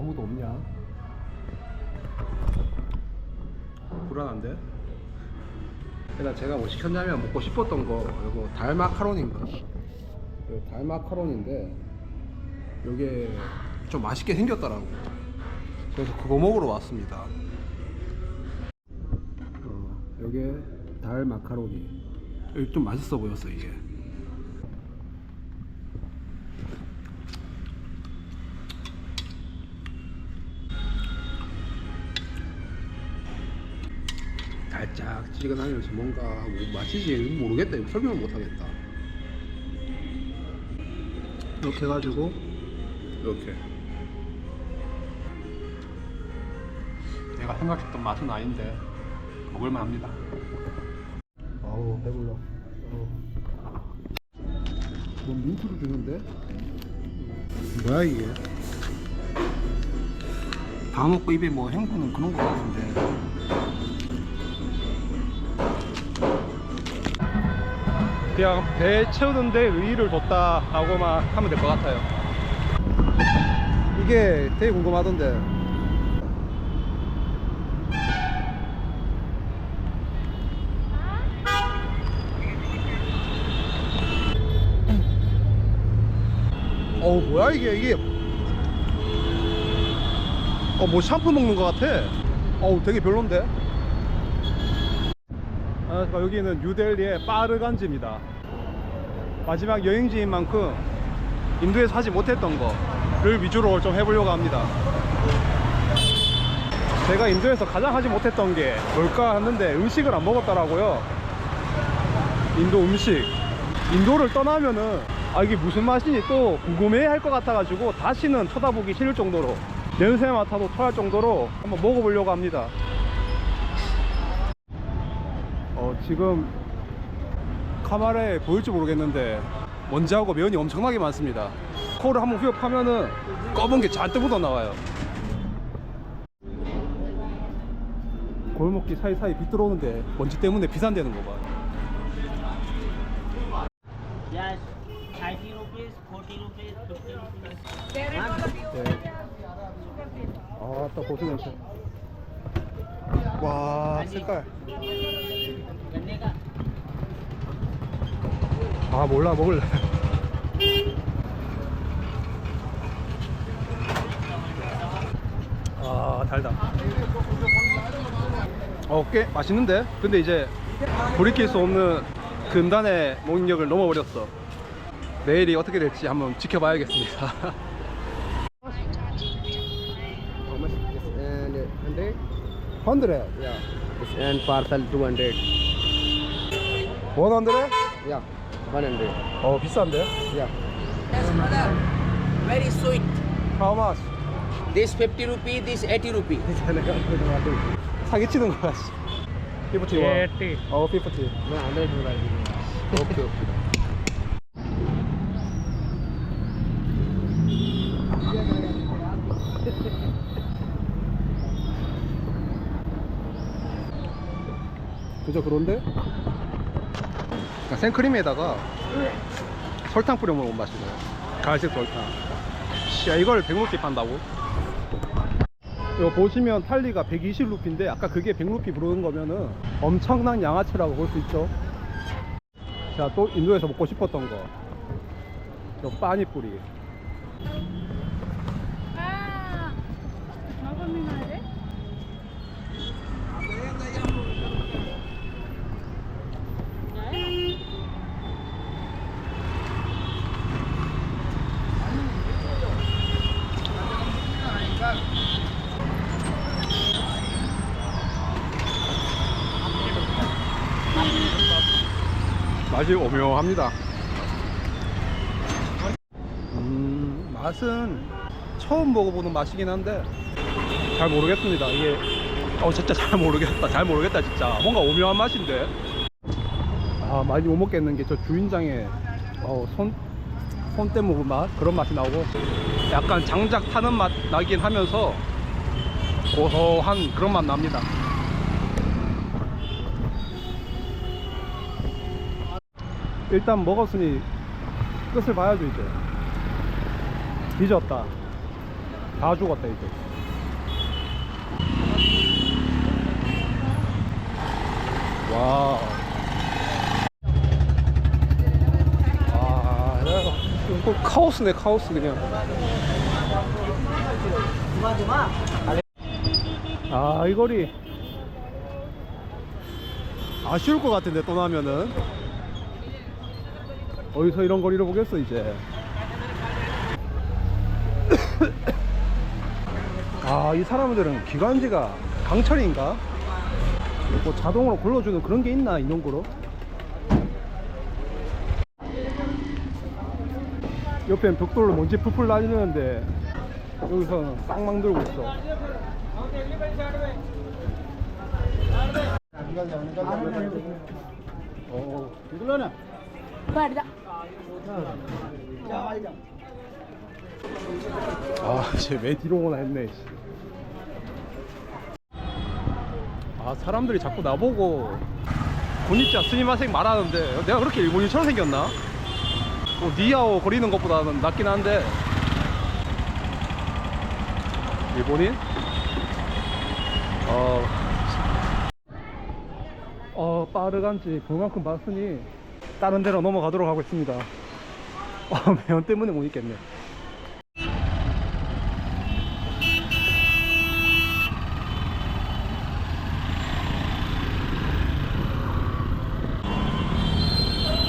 아무도 없냐? 불안한데? 일단 제가 뭐 시켰냐면 먹고 싶었던 거 이거 달 마카로니인가? 이거 달 마카로니인데 이게 좀 맛있게 생겼더라고. 그래서 그거 먹으러 왔습니다. 어, 이게 달 마카로니. 좀 맛있어 보였어 이게. 짝지근하면서 뭔가 뭐 맛이지 모르겠다. 설명을 못하겠다. 이렇게 해가지고. 이렇게. 내가 생각했던 맛은 아닌데 먹을만 합니다. 아우 배불러. 뭐 민트를 주는데? 뭐야 이게? 다 먹고 입에 뭐 헹구는 그런 거 같은데 그냥 배 채우는데 의의를 뒀다라고만 하면 될 것 같아요. 이게 되게 궁금하던데. 어우 뭐야 이게 이게 어뭐 샴푸 먹는 것 같아. 어우 되게 별론데. 아, 여기는 뉴델리의 빠르간지입니다. 마지막 여행지인 만큼 인도에서 하지 못했던 거를 위주로 좀 해보려고 합니다. 제가 인도에서 가장 하지 못했던 게 뭘까 했는데 음식을 안 먹었더라고요. 인도 음식. 인도를 떠나면은 아 이게 무슨 맛인지 또 궁금해 할 것 같아 가지고 다시는 쳐다보기 싫을 정도로 냄새 맡아도 토할 정도로 한번 먹어보려고 합니다. 지금 카메라에 보일지 모르겠는데 먼지하고 면이 엄청나게 많습니다. 코를 한번 휘업하면은 검은 게 잔뜩 묻어 나와요. 골목길 사이사이 빛 들어오는데 먼지 때문에 비산되는 거 봐. Yes, 30 rupees, 40 rupees, 50 rupees. 네. 아, 또 고수 냄새. 와, 색깔. 아 몰라 먹을래 아 달다 어꽤 맛있는데 근데 이제 돌이킬 수 없는 금단의 목력을 넘어버렸어 내일이 어떻게 될지 한번 지켜봐야겠습니다 And 100? 100? Yeah. And parcel 200. 100? Yeah, 100. 어 비싼데? Yeah. Yes, mother. Very sweet. How much? This 50 rupee, this 80 rupee. 사기치는 거야 씨. 50 원. 80. 어, 50. Yeah, 100 rupee. 오케이, 오케이. 그저 그런데? 그러니까 생크림에다가 설탕 뿌려 먹으면 맛있어요. 갈색 설탕. 야 이걸 100루피 판다고? 이거 보시면 탈리가 120루피인데 아까 그게 100루피 부르는 거면은 엄청난 양아치라고 볼 수 있죠. 자, 또 인도에서 먹고 싶었던 거. 요 빠니뿌리. Ah, 먹으면 안 돼? 맛이 오묘합니다. 음, 맛은 처음 먹어보는 맛이긴 한데 잘 모르겠습니다. 이게 어 진짜 잘 모르겠다. 잘 모르겠다 진짜. 뭔가 오묘한 맛인데. 아 많이 못 먹겠는 게 저 주인장의 어, 손 손때 먹은 맛 그런 맛이 나오고 약간 장작 타는 맛 나긴 하면서 고소한 그런 맛 납니다. 일단 먹었으니 끝을 봐야죠 이제 뒤졌다 다 죽었다 이제 와. 아, 이거 카오스네 카오스 그냥. 아, 이 거리. 아쉬울 것 같은데 또 나면은 어디서 이런 거리를 보겠어 이제. 아, 이 사람들은 기관지가 강철인가? 뭐 자동으로 굴러주는 그런 게 있나 인용구로? 옆엔 벽돌로 먼지 풀풀 날리는데 여기서는 싹 망들고 있어. 어, 아, 이제 왜 뒤로 오나 했네. 씨. 아, 사람들이 자꾸 나보고 고니짜 스미마생 말하는데 내가 그렇게 일본인처럼 생겼나? 뭐 니아오 거리는 것보다는 낫긴 한데 일본인? 어, 어 빠르간지 그만큼 봤으니 다른 데로 넘어가도록 하겠습니다. 어, 매연 때문에 못 있겠네.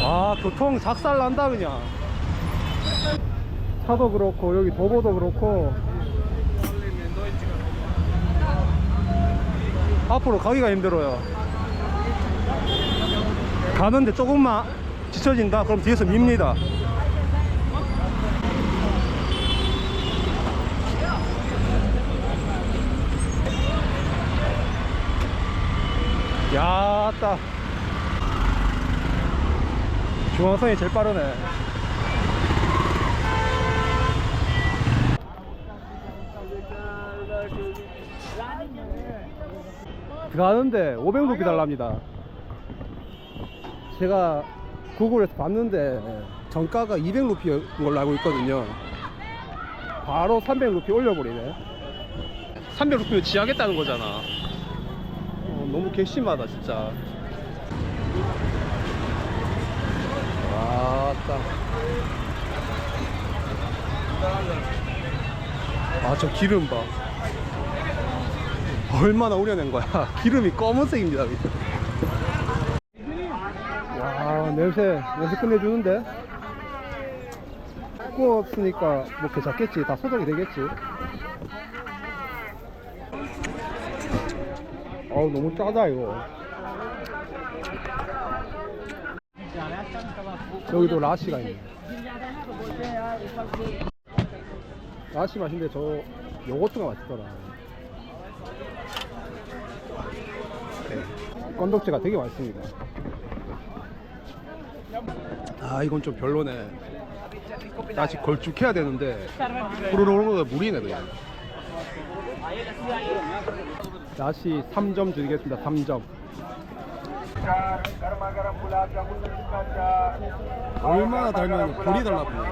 아 교통 작살 난다 그냥 차도 그렇고 여기 도보도 그렇고 앞으로 가기가 힘들어요 가는데 조금만 지쳐진다 그럼 뒤에서 밉니다 야 따 중앙선이 제일 빠르네. 가는데 500루피 달랍니다. 제가 구글에서 봤는데 정가가 200루피인 걸로 알고 있거든요. 바로 300루피 올려버리네. 300루피면 지하겠다는 거잖아. 어, 너무 괘씸하다 진짜. 아따. 아, 저 기름 봐. 얼마나 우려낸 거야. 기름이 검은색입니다. 냄새, 냄새 끝내주는데? 구웠으니까 뭐 괜찮겠지. 다 소독이 되겠지. 어우, 너무 짜다, 이거. 여기도 라시가 있네. 라시 맛인데 저 요거트가 맛있더라. 네. 건덕지가 되게 맛있습니다. 아 이건 좀 별로네. 다시 걸쭉해야 되는데 후루룩 물이네 그냥. 다시 3점 드리겠습니다. 3점. 얼마나 달면 볼이 달라 보여.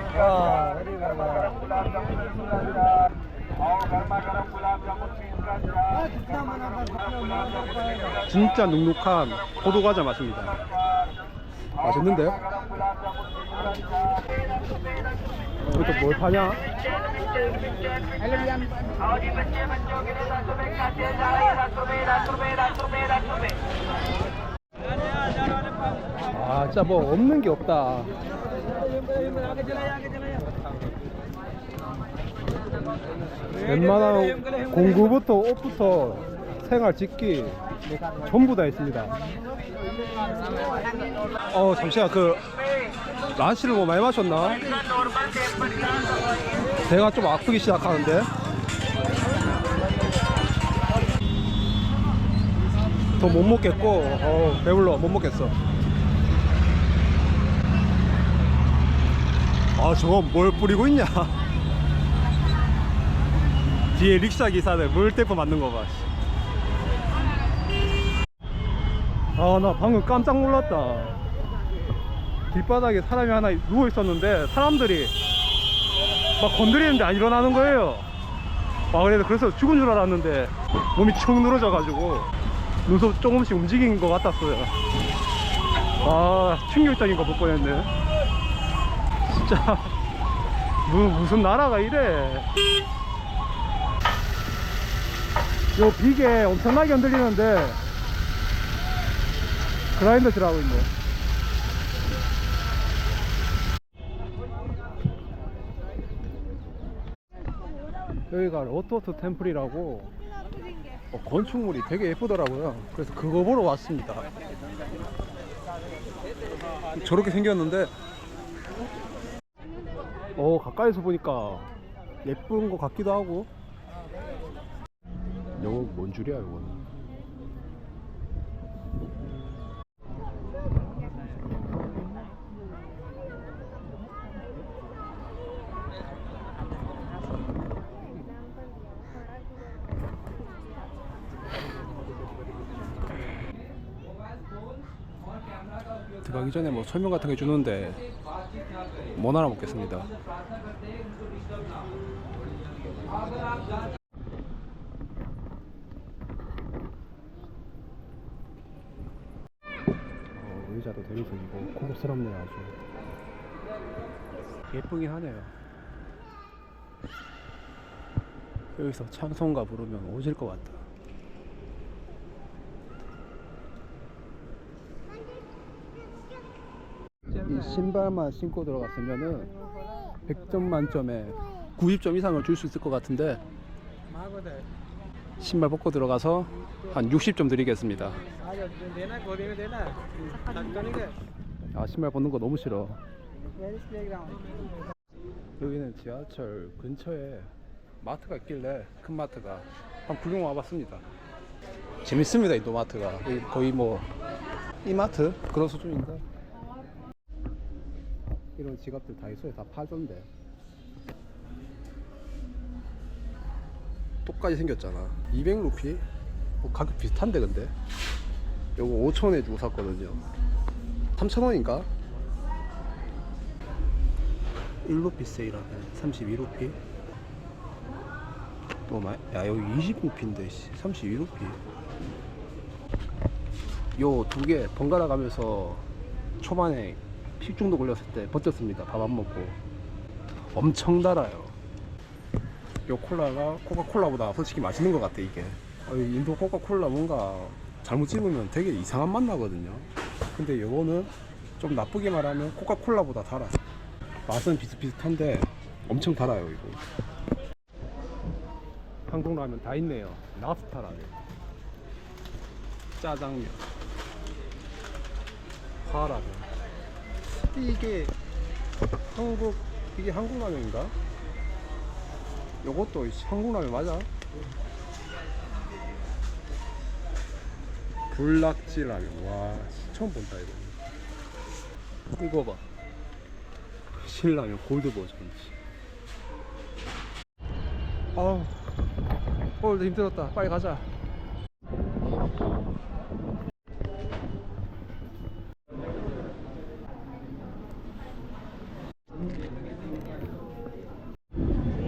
진짜 눅눅한 포도 과자 맛입니다. 맛있는데요? 이것도 뭘 파냐? 아, 진짜 뭐 없는 게 없다. 웬만한 공구부터 옷부터 생활 짓기 전부 다 있습니다. 어 잠시만 그 라시를 뭐 많이 마셨나? 배가 좀 아프기 시작하는데. 더 못 먹겠고 어 배불러 못 먹겠어. 아 저거 뭘 뿌리고 있냐? 뒤에 릭샤 기사들 물대포 맞는 거 봐. 아 나 방금 깜짝 놀랐다. 길바닥에 사람이 하나 누워 있었는데 사람들이 막 건드리는데 안 일어나는 거예요. 아 그래서 그래서 죽은 줄 알았는데 몸이 축 늘어져 가지고 눈썹 조금씩 움직인 것 같았어요. 아 충격적인 거못 보냈네. 진짜 무, 무슨 나라가 이래. 요 비계 엄청나게 흔들리는데 그라인더 질하고 있네 여기가 로토트 템플이라고. 어, 건축물이 되게 예쁘더라고요. 그래서 그거 보러 왔습니다. 저렇게 생겼는데. 어 가까이서 보니까 예쁜 것 같기도 하고. 요거 뭔 줄이야 이거는 가기 전에 뭐 설명 같은 거 해주는데 못 알아먹겠습니다. 어, 의자도 대리석이고 고급스럽네요 아주. 예쁘긴 하네요. 여기서 찬송가 부르면 오질 것 같다 이 신발만 신고 들어갔으면은 100점 만점에 90점 이상을 줄 수 있을 것 같은데 신발 벗고 들어가서 한 60점 드리겠습니다. 아 신발 벗는 거 너무 싫어. 여기는 지하철 근처에 마트가 있길래 큰 마트가 한 구경 와봤습니다. 재밌습니다 이 노마트가. 거의 뭐 이마트? 그런 수준인데 이런 지갑들 다이소에 다 팔던데. 똑같이 생겼잖아. 200루피? 뭐 가격 비슷한데 근데? 요거 5천원에 주고 샀거든요. 3천원인가? 1루피 세일하네. 32루피. 또 마, 야 여기 20루피인데 32루피. 요 두 개 번갈아 가면서 초반에 식중독 걸렸을 때 버텼습니다. 밥 안 먹고. 엄청 달아요. 요 콜라가 코카콜라보다 솔직히 맛있는 것 같아, 이게. 어, 이 인도 코카콜라 뭔가 잘못 집으면 되게 이상한 맛 나거든요. 근데 요거는 좀 나쁘게 말하면 코카콜라보다 달아. 맛은 비슷비슷한데 엄청 달아요, 이거. 한국 라면 다 있네요. 랍스타 라면. 짜장면. 파라면. 이게 한국 이게 한국 라면인가? 요것도 이 한국 라면 맞아? 불낙지 라면. 와 처음 본다 이거. 이거 봐. 신라면 골드 버전. 아우 오늘도 힘들었다. 빨리 가자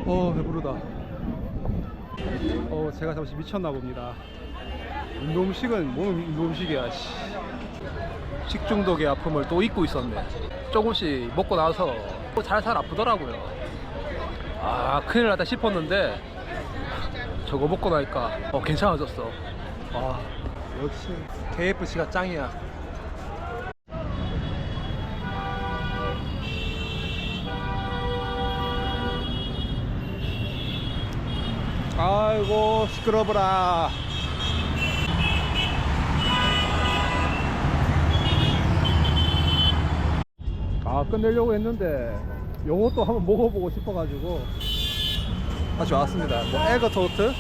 어 배부르다 어 제가 잠시 미쳤나 봅니다. 운동식은 뭔 운동식이야 씨. 식중독의 아픔을 또 잊고 있었네. 조금씩 먹고 나서 또 살살 아프더라고요. 아 큰일 났다 싶었는데 저거 먹고 나니까 어 괜찮아졌어. 아 역시 KFC가 짱이야 아이고 시끄러워라. 아 끝내려고 했는데 요것도 한번 먹어보고 싶어가지고. 다시 왔습니다. 뭐 에그토트?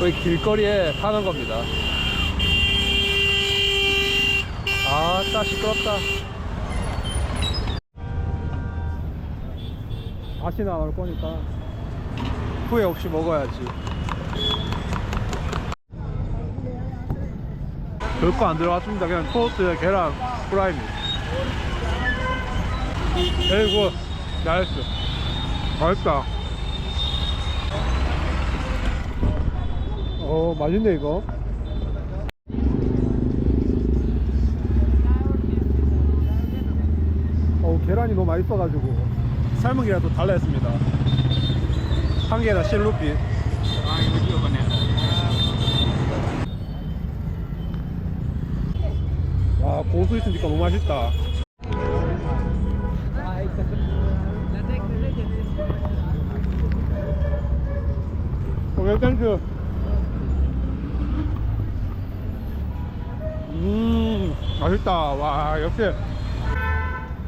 여기 길거리에 파는 겁니다. 아따 시끄럽다. 다시는 안 올 거니까 후회 없이 먹어야지. 별거 안 들어갔습니다. 그냥 토스트에 계란 프라이입니다 에이구 나이스. 맛있다. 어 맛있네 이거. 어 계란이 너무 맛있어가지고. 삶은 계란도 달라 했습니다. 한 개당 10루피. 와 고수 있으니까 너무 맛있다. 오케이 땡큐 음 맛있다. 와 역시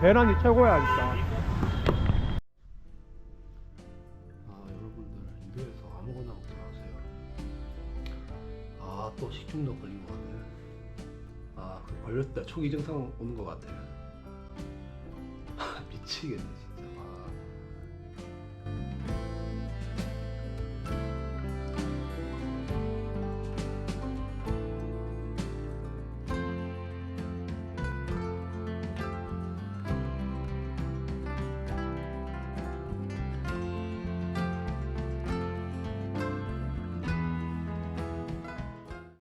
계란이 최고야 진짜 또 식중독 걸린 것 같네 아때 초기 증상 오는 것 같아 미치겠네 진짜